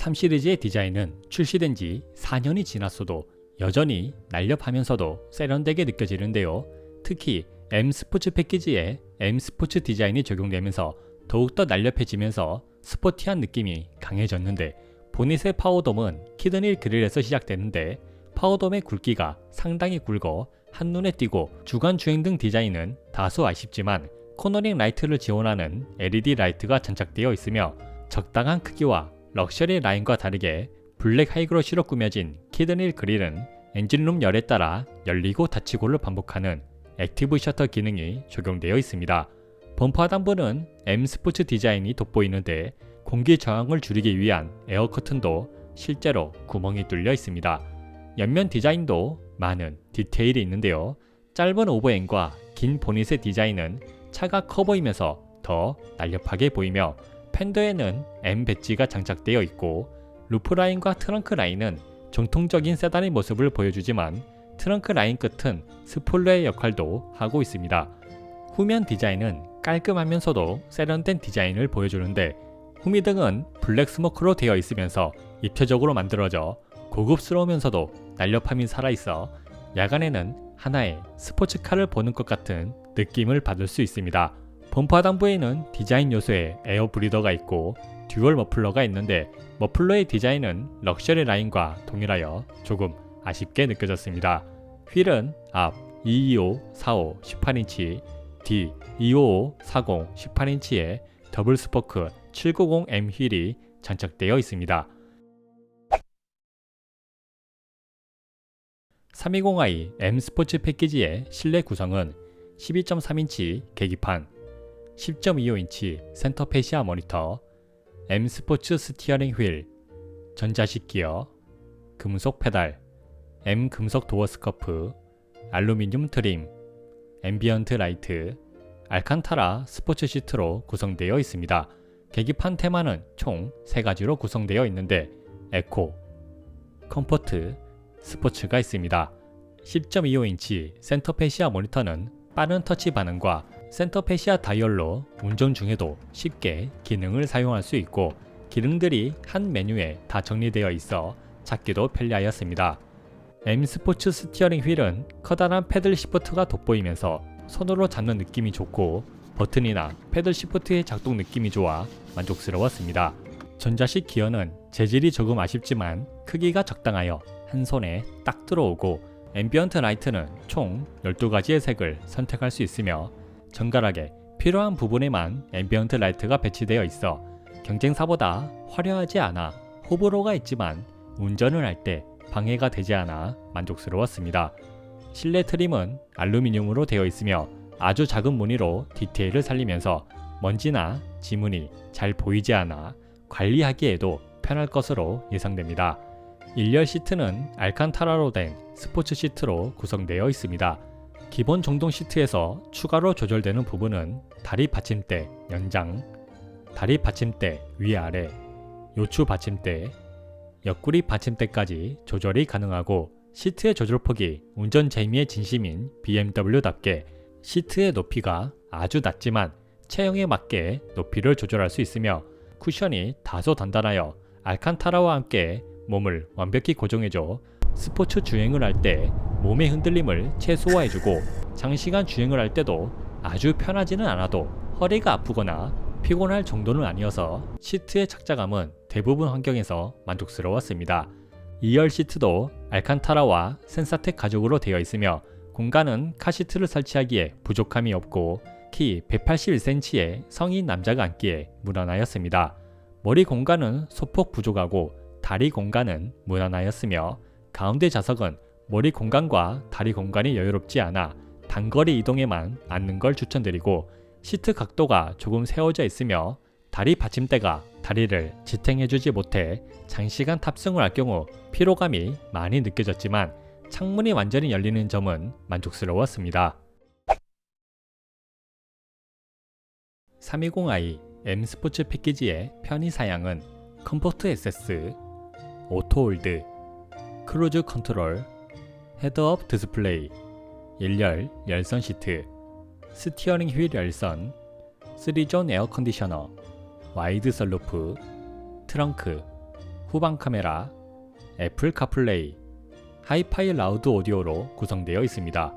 3 시리즈의 디자인은 출시된 지 4년이 지났어도 여전히 날렵하면서도 세련되게 느껴지는데요. 특히 M 스포츠 패키지에 M 스포츠 디자인이 적용되면서 더욱더 날렵해지면서 스포티한 느낌이 강해졌는데 보닛의 파워돔은 키드닐 그릴에서 시작되는데 파워돔의 굵기가 상당히 굵어 한눈에 띄고 주간 주행 등 디자인은 다소 아쉽지만 코너링 라이트를 지원하는 LED 라이트가 장착되어 있으며 적당한 크기와 럭셔리 라인과 다르게 블랙 하이그로시로 꾸며진 키드닐 그릴은 엔진룸 열에 따라 열리고 닫히고를 반복하는 액티브 셔터 기능이 적용되어 있습니다. 범퍼 하단부는 M 스포츠 디자인이 돋보이는데 공기 저항을 줄이기 위한 에어 커튼도 실제로 구멍이 뚫려 있습니다. 옆면 디자인도 많은 디테일이 있는데요. 짧은 오버행과 긴 보닛의 디자인은 차가 커 보이면서 더 날렵하게 보이며 팬더에는 M 배지가 장착되어 있고 루프 라인과 트렁크 라인은 정통적인 세단의 모습을 보여주지만 트렁크 라인 끝은 스포일러의 역할도 하고 있습니다. 후면 디자인은 깔끔하면서도 세련된 디자인을 보여주는데 후미등은 블랙 스모크로 되어 있으면서 입체적으로 만들어져 고급스러우면서도 날렵함이 살아있어 야간에는 하나의 스포츠카를 보는 것 같은 느낌을 받을 수 있습니다. 범퍼 하단부에는 디자인 요소에 에어 브리더가 있고 듀얼 머플러가 있는데 머플러의 디자인은 럭셔리 라인과 동일하여 조금 아쉽게 느껴졌습니다. 휠은 앞 225, 45, 18인치, 뒤 255, 40, 18인치의 더블 스포크 790M 휠이 장착되어 있습니다. 320i M 스포츠 패키지의 실내 구성은 12.3인치 계기판, 10.25인치 센터 페시아 모니터, M 스포츠 스티어링 휠, 전자식 기어, 금속 페달, M 금속 도어 스커프, 알루미늄 트림, 앰비언트 라이트, 알칸타라 스포츠 시트로 구성되어 있습니다. 계기판 테마는 총 3가지로 구성되어 있는데 에코, 컴포트, 스포츠가 있습니다. 10.25인치 센터페시아 모니터는 빠른 터치 반응과 센터페시아 다이얼로 운전 중에도 쉽게 기능을 사용할 수 있고 기능들이 한 메뉴에 다 정리되어 있어 찾기도 편리하였습니다. M 스포츠 스티어링 휠은 커다란 패들 시프트가 돋보이면서 손으로 잡는 느낌이 좋고 버튼이나 패들 시프트의 작동 느낌이 좋아 만족스러웠습니다. 전자식 기어는 재질이 조금 아쉽지만 크기가 적당하여 한 손에 딱 들어오고 앰비언트 라이트는 총 12가지의 색을 선택할 수 있으며 정갈하게 필요한 부분에만 앰비언트 라이트가 배치되어 있어 경쟁사보다 화려하지 않아 호불호가 있지만 운전을 할 때 방해가 되지 않아 만족스러웠습니다. 실내 트림은 알루미늄으로 되어 있으며 아주 작은 무늬로 디테일을 살리면서 먼지나 지문이 잘 보이지 않아 관리하기에도 편할 것으로 예상됩니다. 일렬 시트는 알칸타라로 된 스포츠 시트로 구성되어 있습니다. 기본 정동 시트에서 추가로 조절되는 부분은 다리 받침대 연장, 다리 받침대 위아래, 요추 받침대, 옆구리 받침대까지 조절이 가능하고 시트의 조절폭이 운전 재미의 진심인 BMW답게 시트의 높이가 아주 낮지만 체형에 맞게 높이를 조절할 수 있으며 쿠션이 다소 단단하여 알칸타라와 함께 몸을 완벽히 고정해줘 스포츠 주행을 할 때 몸의 흔들림을 최소화해주고 장시간 주행을 할 때도 아주 편하지는 않아도 허리가 아프거나 피곤할 정도는 아니어서 시트의 착자감은 대부분 환경에서 만족스러웠습니다. 2열 시트도 알칸타라와 센사텍 가죽으로 되어 있으며 공간은 카시트를 설치하기에 부족함이 없고 키 181cm의 성인 남자가 앉기에 무난하였습니다. 머리 공간은 소폭 부족하고 다리 공간은 무난하였으며 가운데 좌석은 머리 공간과 다리 공간이 여유롭지 않아 단거리 이동에만 앉는 걸 추천드리고 시트 각도가 조금 세워져 있으며 다리 받침대가 다리를 지탱해주지 못해 장시간 탑승을 할 경우 피로감이 많이 느껴졌지만 창문이 완전히 열리는 점은 만족스러웠습니다. 320i M 스포츠 패키지의 편의 사양은 컴포트 액세스, 오토홀드, 크루즈 컨트롤, 헤드업 디스플레이, 일열 열선 시트, 스티어링 휠 열선, 3존 에어 컨디셔너, 와이드 썰루프, 트렁크, 후방 카메라, 애플 카플레이, 하이파이 라우드 오디오로 구성되어 있습니다.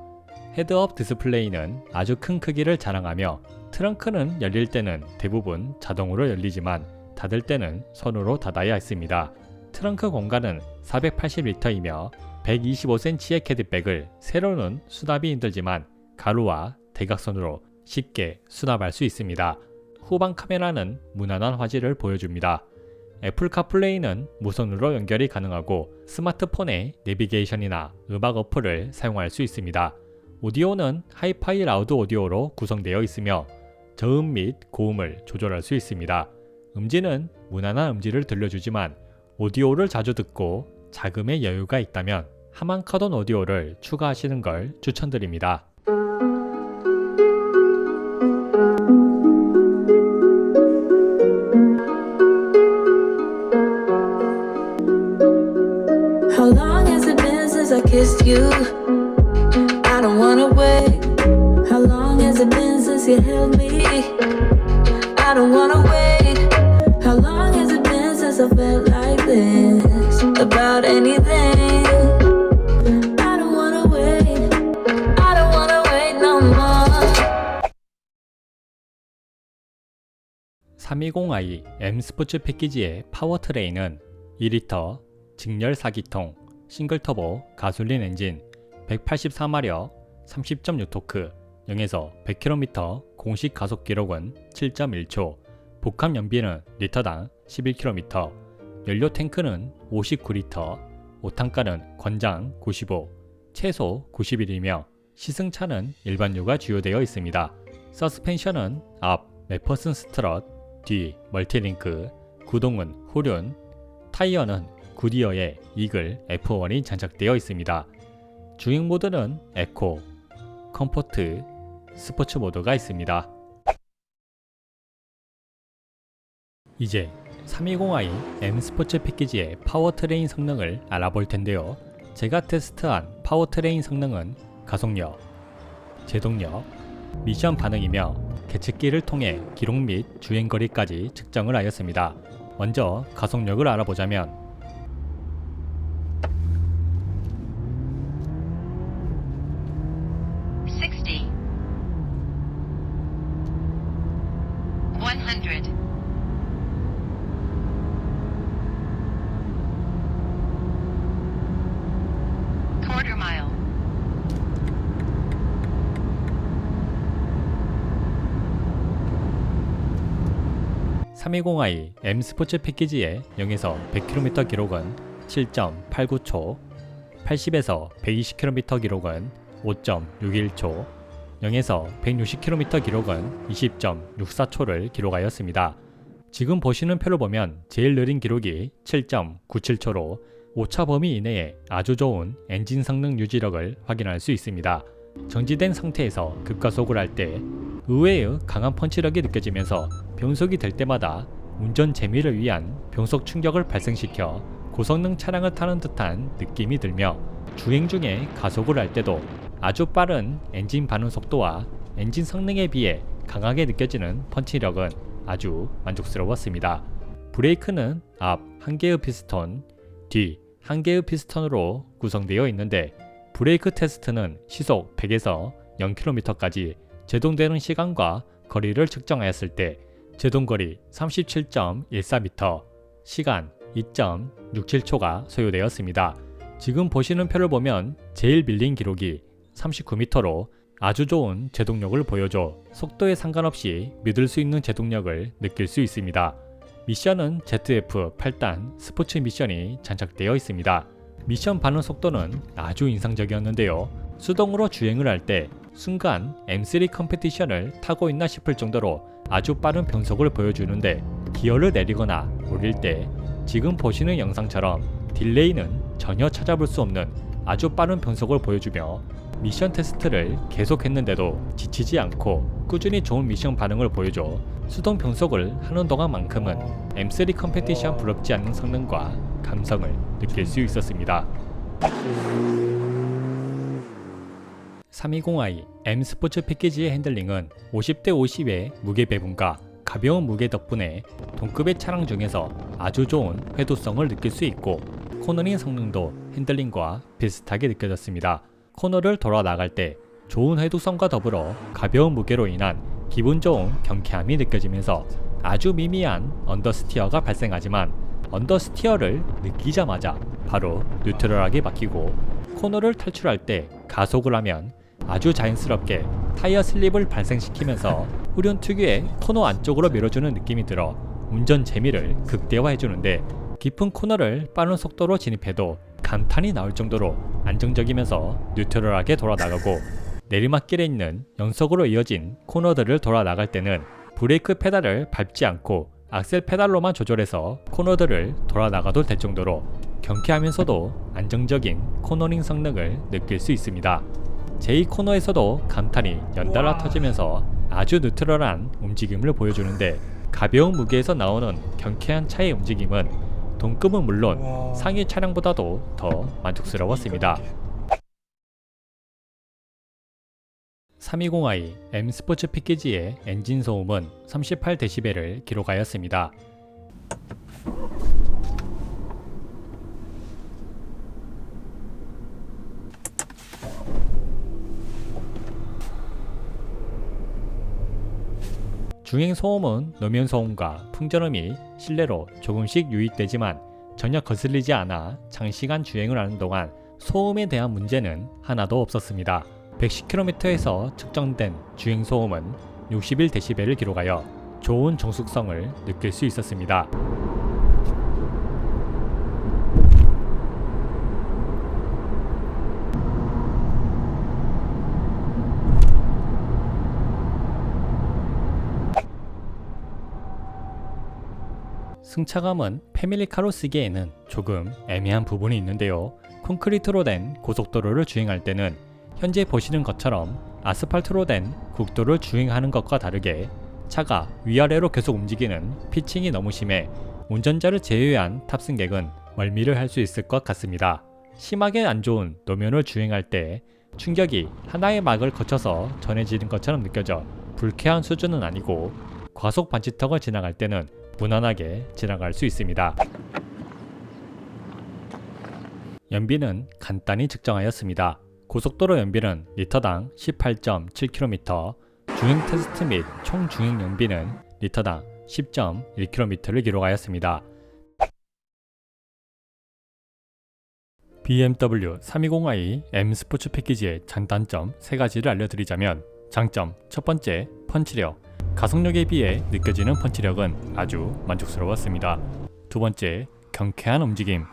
헤드업 디스플레이는 아주 큰 크기를 자랑하며 트렁크는 열릴 때는 대부분 자동으로 열리지만 닫을 때는 손으로 닫아야 했습니다. 트렁크 공간은 480리터이며 125cm의 캐디백을 세로는 수납이 힘들지만 가로와 대각선으로 쉽게 수납할 수 있습니다. 후방 카메라는 무난한 화질을 보여줍니다. 애플 카플레이는 무선으로 연결이 가능하고 스마트폰의 내비게이션이나 음악 어플을 사용할 수 있습니다. 오디오는 하이파이 라우드 오디오로 구성되어 있으며 저음 및 고음을 조절할 수 있습니다. 음질은 무난한 음질을 들려주지만 오디오를 자주 듣고 자금의 여유가 있다면 하만카돈 오디오를 추가하시는 걸 추천드립니다. 320i M 스포츠 패키지의 파워트레인은 2리터 직렬 4기통 싱글 터보 가솔린 엔진 184마력 30.6토크 0에서 100km 공식 가속 기록은 7.1초 복합 연비는 리터당 11km 연료 탱크는 59리터 오탄가는 권장 95 최소 91이며 시승차는 일반유가 주요되어 있습니다. 서스펜션은 앞 맥퍼슨 스트럿, 뒤 멀티링크, 구동은 후륜, 타이어는 구디어에 이글 F1이 장착되어 있습니다. 주행 모드는 에코, 컴포트, 스포츠 모드가 있습니다. 이제 320i M 스포츠 패키지의 파워트레인 성능을 알아볼 텐데요. 제가 테스트한 파워트레인 성능은 가속력, 제동력, 미션 반응이며 계측기를 통해 기록 및 주행거리까지 측정을 하였습니다. 먼저 가속력을 알아보자면 60 100 quarter mile 320i M 스포츠 패키지의 0에서 100km 기록은 7.89초, 80에서 120km 기록은 5.61초, 0에서 160km 기록은 20.64초를 기록하였습니다. 지금 보시는 표를 보면 제일 느린 기록이 7.97초로 오차 범위 이내에 아주 좋은 엔진 성능 유지력을 확인할 수 있습니다. 정지된 상태에서 급가속을 할 때 의외의 강한 펀치력이 느껴지면서 변속이 될 때마다 운전 재미를 위한 변속 충격을 발생시켜 고성능 차량을 타는 듯한 느낌이 들며 주행 중에 가속을 할 때도 아주 빠른 엔진 반응 속도와 엔진 성능에 비해 강하게 느껴지는 펀치력은 아주 만족스러웠습니다. 브레이크는 앞 한 개의 피스톤, 뒤 한 개의 피스톤으로 구성되어 있는데 브레이크 테스트는 시속 100에서 0km까지 제동되는 시간과 거리를 측정하였을 때 제동거리 37.14m, 시간 2.67초가 소요되었습니다. 지금 보시는 표를 보면 제일 밀린 기록이 39m로 아주 좋은 제동력을 보여줘 속도에 상관없이 믿을 수 있는 제동력을 느낄 수 있습니다. 미션은 ZF 8단 스포츠 미션이 장착되어 있습니다. 미션 반응 속도는 아주 인상적이었는데요. 수동으로 주행을 할 때 순간 M3 컴페티션을 타고 있나 싶을 정도로 아주 빠른 변속을 보여주는데 기어를 내리거나 올릴 때 지금 보시는 영상처럼 딜레이는 전혀 찾아볼 수 없는 아주 빠른 변속을 보여주며 미션 테스트를 계속했는데도 지치지 않고 꾸준히 좋은 미션 반응을 보여줘 수동 변속을 하는 동안만큼은 M3 컴페티션 부럽지 않는 성능과 감성을 느낄 수 있었습니다. 320i M 스포츠 패키지의 핸들링은 50대 50의 무게 배분과 가벼운 무게 덕분에 동급의 차량 중에서 아주 좋은 회도성을 느낄 수 있고 코너링 성능도 핸들링과 비슷하게 느껴졌습니다. 코너를 돌아 나갈 때 좋은 회도성과 더불어 가벼운 무게로 인한 기분 좋은 경쾌함이 느껴지면서 아주 미미한 언더스티어가 발생하지만 언더스티어를 느끼자마자 바로 뉴트럴하게 바뀌고 코너를 탈출할 때 가속을 하면 아주 자연스럽게 타이어 슬립을 발생시키면서 후륜 특유의 코너 안쪽으로 밀어주는 느낌이 들어 운전 재미를 극대화해 주는데 깊은 코너를 빠른 속도로 진입해도 감탄이 나올 정도로 안정적이면서 뉴트럴하게 돌아 나가고 내리막길에 있는 연속으로 이어진 코너들을 돌아 나갈 때는 브레이크 페달을 밟지 않고 악셀 페달로만 조절해서 코너들을 돌아 나가도 될 정도로 경쾌하면서도 안정적인 코너링 성능을 느낄 수 있습니다. 제2 코너에서도 감탄이 연달아 터지면서 아주 뉴트럴한 움직임을 보여주는데 가벼운 무게에서 나오는 경쾌한 차의 움직임은 동급은 물론 상위 차량보다도 더 만족스러웠습니다. 320i M 스포츠 패키지의 엔진 소음은 38dB를 기록하였습니다. 주행 소음은 노면 소음과 풍절음이 실내로 조금씩 유입되지만 전혀 거슬리지 않아 장시간 주행을 하는 동안 소음에 대한 문제는 하나도 없었습니다. 110km에서 측정된 주행 소음은 61dB를 기록하여 좋은 정숙성을 느낄 수 있었습니다. 승차감은 패밀리카로 쓰기에는 조금 애매한 부분이 있는데요. 콘크리트로 된 고속도로를 주행할 때는 현재 보시는 것처럼 아스팔트로 된 국도를 주행하는 것과 다르게 차가 위아래로 계속 움직이는 피칭이 너무 심해 운전자를 제외한 탑승객은 멀미를 할 수 있을 것 같습니다. 심하게 안 좋은 노면을 주행할 때 충격이 하나의 막을 거쳐서 전해지는 것처럼 느껴져 불쾌한 수준은 아니고 과속 반지턱을 지나갈 때는 무난하게 지나갈 수 있습니다. 연비는 간단히 측정하였습니다. 고속도로 연비는 리터당 18.7km, 주행 테스트 및 총 주행 연비는 리터당 10.1km를 기록하였습니다. BMW 320i M 스포츠 패키지의 장단점 3가지를 알려드리자면 장점 첫 번째 펀치력 가속력에 비해 느껴지는 펀치력은 아주 만족스러웠습니다. 두 번째 경쾌한 움직임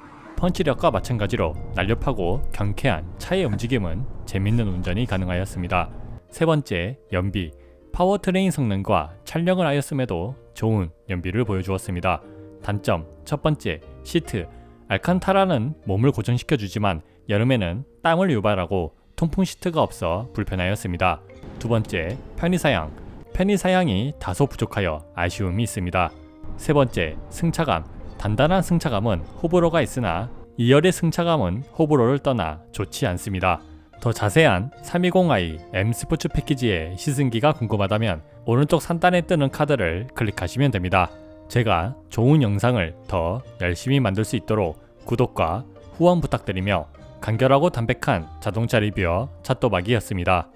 펀치력과 마찬가지로 날렵하고 경쾌한 차의 움직임은 재밌는 운전이 가능하였습니다. 세 번째, 연비. 파워트레인 성능과 촬영을 하였음에도 좋은 연비를 보여주었습니다. 단점, 첫 번째, 시트. 알칸타라는 몸을 고정시켜 주지만 여름에는 땀을 유발하고 통풍 시트가 없어 불편하였습니다. 두 번째, 편의사양. 편의사양이 다소 부족하여 아쉬움이 있습니다. 세 번째, 승차감. 단단한 승차감은 호불호가 있으나 2열의 승차감은 호불호를 떠나 좋지 않습니다. 더 자세한 320i M 스포츠 패키지의 시승기가 궁금하다면 오른쪽 상단에 뜨는 카드를 클릭하시면 됩니다. 제가 좋은 영상을 더 열심히 만들 수 있도록 구독과 후원 부탁드리며 간결하고 담백한 자동차 리뷰어 차또박이었습니다.